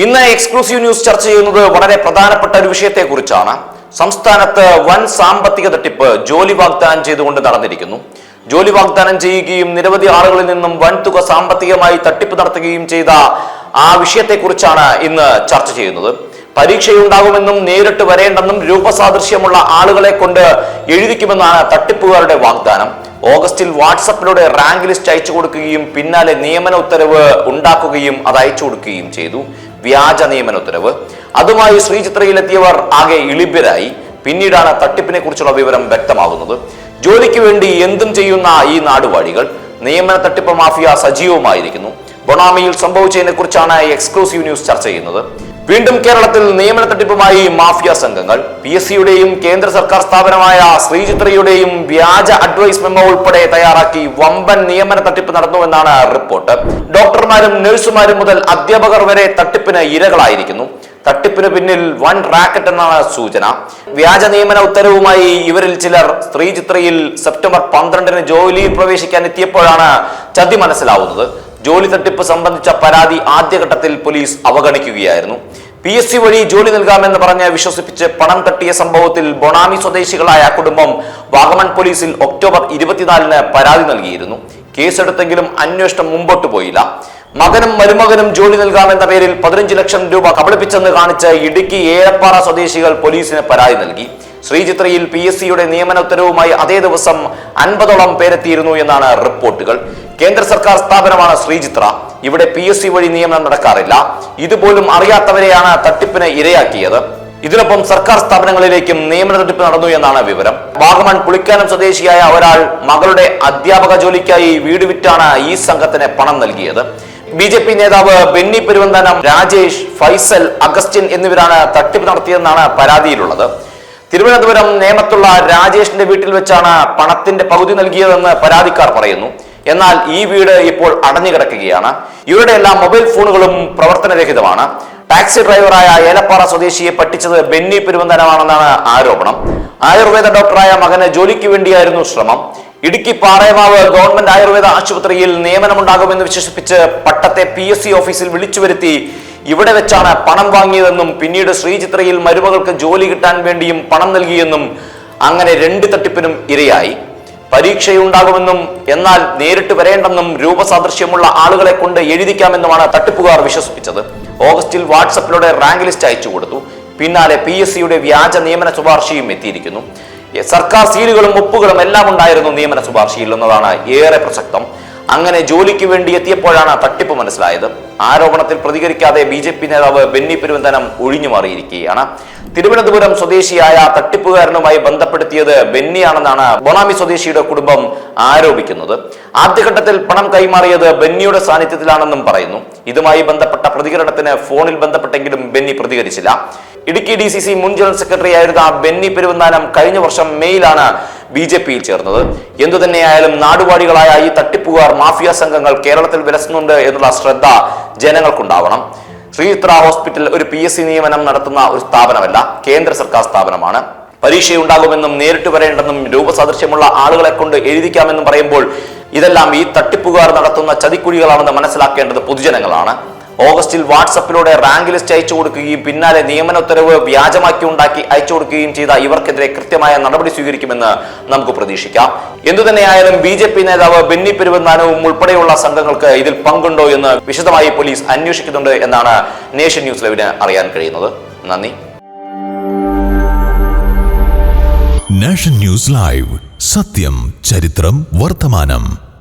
ഇന്ന് exclusive news ചർച്ച ചെയ്യുന്നത് വളരെ പ്രധാനപ്പെട്ട ഒരു വിഷയത്തെക്കുറിച്ചാണ്. സംസ്ഥാനത്ത് വൻ സാമ്പത്തിക തട്ടിപ്പ് ജോലി വാഗ്ദാനം ചെയ്തുകൊണ്ട് നടന്നിരിക്കുന്നു. ജോലി വാഗ്ദാനം ചെയ്യുകയും നിരവധി ആളുകളിൽ നിന്നും വൻതുക സാമ്പത്തികമായി തട്ടിപ്പ് നടത്തുകയും ചെയ്ത ആ വിഷയത്തെക്കുറിച്ചാണ് ഇന്ന് ചർച്ച ചെയ്യുന്നത്. പരീക്ഷയുണ്ടാകുമെന്നും നേരിട്ട് വരേണ്ടെന്നും രൂപസാദൃശ്യമുള്ള ആളുകളെ കൊണ്ട് എഴുതിക്കുമെന്നാണ് തട്ടിപ്പുകാരുടെ വാഗ്ദാനം. ഓഗസ്റ്റിൽ വാട്സപ്പിലൂടെ റാങ്ക് ലിസ്റ്റ് അയച്ചു കൊടുക്കുകയും പിന്നാലെ നിയമന ഉത്തരവ് ഉണ്ടാക്കുകയും അത് അയച്ചു കൊടുക്കുകയും ചെയ്തു. വ്യാജ നിയമന ഉത്തരവ്. അതുമായി ശ്രീചിത്രയിലെത്തിയവർ ആകെ ഇളിഭ്യരായി പിന്നീടാണ് തട്ടിപ്പിനെ കുറിച്ചുള്ള വിവരം വ്യക്തമാകുന്നത്. ജോലിക്ക് വേണ്ടി എന്തും ചെയ്യുന്ന ഈ നാടുവാഴികൾ നിയമന തട്ടിപ്പ് മാഫിയ സജീവമായിരിക്കുന്നു. ബൊണാമിയിൽ സംഭവിച്ചതിനെ കുറിച്ചാണ് എക്സ്ക്ലൂസീവ് ന്യൂസ് ചർച്ച ചെയ്യുന്നത്. വീണ്ടും കേരളത്തിൽ നിയമന തട്ടിപ്പുമായി മാഫിയ സംഘങ്ങൾ. പി എസ് സിയുടെയും കേന്ദ്ര സർക്കാർ സ്ഥാപനമായ ശ്രീചിത്രയുടെയും വ്യാജ അഡ്വൈസ് മെമ്മോ ഉൾപ്പെടെ തയ്യാറാക്കി വമ്പൻ നിയമന തട്ടിപ്പ് നടന്നുവെന്നാണ് റിപ്പോർട്ട്. ഡോക്ടർമാരും നഴ്സുമാരും മുതൽ അധ്യാപകർ വരെ തട്ടിപ്പിന് ഇരകളായിരിക്കുന്നു. തട്ടിപ്പിന് പിന്നിൽ വൺ റാക്കറ്റ് എന്നാണ് സൂചന. വ്യാജ നിയമന ഉത്തരവുമായി ഇവരിൽ ചിലർ സ്ത്രീചിത്രയിൽ സെപ്റ്റംബർ പന്ത്രണ്ടിന് ജോലിയിൽ പ്രവേശിക്കാൻ എത്തിയപ്പോഴാണ് ചതി മനസ്സിലാവുന്നത്. ജോലി തട്ടിപ്പ് സംബന്ധിച്ച പരാതി ആദ്യഘട്ടത്തിൽ പോലീസ് അവഗണിക്കുകയായിരുന്നു. പി എസ് സി വഴി ജോലി നൽകാമെന്ന് പറഞ്ഞ് വിശ്വസിപ്പിച്ച് പണം തട്ടിയ സംഭവത്തിൽ ബൊണാമി സ്വദേശികളായ കുടുംബം വാഗമൺ പോലീസിൽ ഒക്ടോബർ ഇരുപത്തിനാലിന് പരാതി നൽകിയിരുന്നു. കേസെടുത്തെങ്കിലും അന്വേഷണം മുമ്പോട്ട് പോയില്ല. മകനും മരുമകനും ജോലി നൽകാമെന്ന പേരിൽ പതിനഞ്ച് ലക്ഷം രൂപ കബളിപ്പിച്ചെന്ന് കാണിച്ച് ഇടുക്കി ഏഴപ്പാറ സ്വദേശികൾ പോലീസിന് പരാതി നൽകി. ശ്രീചിത്രയിൽ പി എസ് സിയുടെ നിയമന ഉത്തരവുമായി അതേ ദിവസം അൻപതോളം പേരെത്തിയിരുന്നു എന്നാണ് റിപ്പോർട്ടുകൾ. കേന്ദ്ര സർക്കാർ സ്ഥാപനമാണ് ശ്രീചിത്ര ഇവിടെ പി എസ് സി വഴി നിയമനം നടക്കാറില്ല. ഇതുപോലും അറിയാത്തവരെയാണ് തട്ടിപ്പിന് ഇരയാക്കിയത്. ഇതിനൊപ്പം സർക്കാർ സ്ഥാപനങ്ങളിലേക്കും നിയമന തട്ടിപ്പ് നടന്നു എന്നാണ് വിവരം. വാഗമൺ പുളിക്കാനം സ്വദേശിയായ ഒരാൾ മകളുടെ അധ്യാപക ജോലിക്കായി വീട് വിറ്റാണ് ഈ സംഘത്തിന് പണം നൽകിയത്. ബി ജെ പി നേതാവ് ബെന്നി പെരുവന്താനം രാജേഷ് ഫൈസൽ അഗസ്റ്റിൻ എന്നിവരാണ് തട്ടിപ്പ് നടത്തിയതെന്നാണ് പരാതിയിലുള്ളത്. തിരുവനന്തപുരം നേമത്തുള്ള രാജേഷിന്റെ വീട്ടിൽ വെച്ചാണ് പണത്തിന്റെ പകുതി നൽകിയതെന്ന് പരാതിക്കാർ പറയുന്നു. എന്നാൽ ഈ വീട് ഇപ്പോൾ അടഞ്ഞു കിടക്കുകയാണ് ഇവരുടെ എല്ലാ മൊബൈൽ ഫോണുകളും പ്രവർത്തനരഹിതമാണ്. ടാക്സി ഡ്രൈവറായ ഏലപ്പാറ സ്വദേശിയെ പറ്റിച്ചത് ബെന്നി പെരുവന്തനമാണെന്നാണ് ആരോപണം. ആയുർവേദ ഡോക്ടറായ മകന് ജോലിക്ക് വേണ്ടിയായിരുന്നു ശ്രമം. ഇടുക്കി പാറയമാവ് ഗവൺമെന്റ് ആയുർവേദ ആശുപത്രിയിൽ നിയമനമുണ്ടാകുമെന്ന് വിശേഷിപ്പിച്ച് പട്ടത്തെ പി എസ് സി ഓഫീസിൽ വിളിച്ചു വരുത്തി ഇവിടെ വെച്ചാണ് പണം വാങ്ങിയതെന്നും പിന്നീട് ശ്രീചിത്രയിൽ മരുമകൾക്ക് ജോലി കിട്ടാൻ വേണ്ടിയും പണം നൽകിയെന്നും അങ്ങനെ രണ്ട് തട്ടിപ്പിനും ഇരയായി. പരീക്ഷയുണ്ടാകുമെന്നും എന്നാൽ നേരിട്ട് വരേണ്ടെന്നും രൂപസാദൃശ്യമുള്ള ആളുകളെ കൊണ്ട് എഴുതിക്കാമെന്നുമാണ് തട്ടിപ്പുകാർ വിശ്വസിപ്പിച്ചത്. ഓഗസ്റ്റിൽ വാട്സപ്പിലൂടെ റാങ്ക് ലിസ്റ്റ് അയച്ചു കൊടുത്തു. പിന്നാലെ പി എസ് സിയുടെ വ്യാജ നിയമന ശുപാർശയും എത്തിയിരിക്കുന്നു. സർക്കാർ സീലുകളും ഒപ്പുകളും എല്ലാം ഉണ്ടായിരുന്നു നിയമന ശുപാർശയിൽ എന്നതാണ് ഏറെ പ്രസക്തം. അങ്ങനെ ജോലിക്ക് വേണ്ടി എത്തിയപ്പോഴാണ് തട്ടിപ്പ് മനസ്സിലായത്. ആരോപണത്തിൽ പ്രതികരിക്കാതെ ബി ജെ പി നേതാവ് ബെന്നി പെരുവന്തനം ഒഴിഞ്ഞു മാറിയിരിക്കുകയാണ്. തിരുവനന്തപുരം സ്വദേശിയായ തട്ടിപ്പുകാരനുമായി ബന്ധപ്പെടുത്തിയത് ബെന്നിയാണെന്നാണ് ബൊണാമി സ്വദേശിയുടെ കുടുംബം ആരോപിക്കുന്നത്. ആദ്യഘട്ടത്തിൽ പണം കൈമാറിയത് ബെന്നിയുടെ സാന്നിധ്യത്തിലാണെന്നും പറയുന്നു. ഇതുമായി ബന്ധപ്പെട്ട പ്രതികരണത്തിന് ഫോണിൽ ബന്ധപ്പെട്ടെങ്കിലും ബെന്നി പ്രതികരിച്ചില്ല. ഇടുക്കി ഡി സി സി മുൻ ജനറൽ സെക്രട്ടറി ആയിരുന്ന ബെന്നി പെരുവന്താനം കഴിഞ്ഞ വർഷം മെയ്യിലാണ് ബി ജെ പിയിൽ ചേർന്നത്. എന്തുതന്നെയായാലും നാടുവാടികളായ ഈ തട്ടിപ്പുകാർ മാഫിയ സംഘങ്ങൾ കേരളത്തിൽ വിലസുന്നുണ്ട് എന്നുള്ള ശ്രദ്ധ ജനങ്ങൾക്കുണ്ടാവണം. ശ്രീചിത്ര ഹോസ്പിറ്റൽ ഒരു പി എസ് സി നിയമനം നടത്തുന്ന ഒരു സ്ഥാപനമല്ല കേന്ദ്ര സർക്കാർ സ്ഥാപനമാണ്. പരീക്ഷയുണ്ടാകുമെന്നും നേരിട്ട് വരേണ്ടെന്നും രൂപസാദൃശ്യമുള്ള ആളുകളെ കൊണ്ട് എഴുതിക്കാമെന്നും പറയുമ്പോൾ ഇതെല്ലാം ഈ തട്ടിപ്പുകാർ നടത്തുന്ന ചതിക്കുഴികളാണെന്ന് മനസ്സിലാക്കേണ്ടത് പൊതുജനങ്ങളാണ്. ഓഗസ്റ്റിൽ വാട്സപ്പിലൂടെ റാങ്ക് ലിസ്റ്റ് അയച്ചു കൊടുക്കുകയും പിന്നാലെ നിയമന ഉത്തരവ് വ്യാജമാക്കി ഉണ്ടാക്കി അയച്ചു കൊടുക്കുകയും ചെയ്ത ഇവർക്കെതിരെ കൃത്യമായ നടപടി സ്വീകരിക്കുമെന്ന് നമുക്ക് പ്രതീക്ഷിക്കാം. എന്തുതന്നെയായാലും ബി ജെ പി നേതാവ് ബെന്നി പെരുവന്താനവും ഉൾപ്പെടെയുള്ള സംഘങ്ങൾക്ക് ഇതിൽ പങ്കുണ്ടോ എന്ന് വിശദമായി പോലീസ് അന്വേഷിക്കുന്നുണ്ട് എന്നാണ് നേഷൻ ന്യൂസ് ലൈവിന് അറിയാൻ കഴിയുന്നത്. നന്ദി. Nation News Live. സത്യം ചരിത്രം വർത്തമാനം.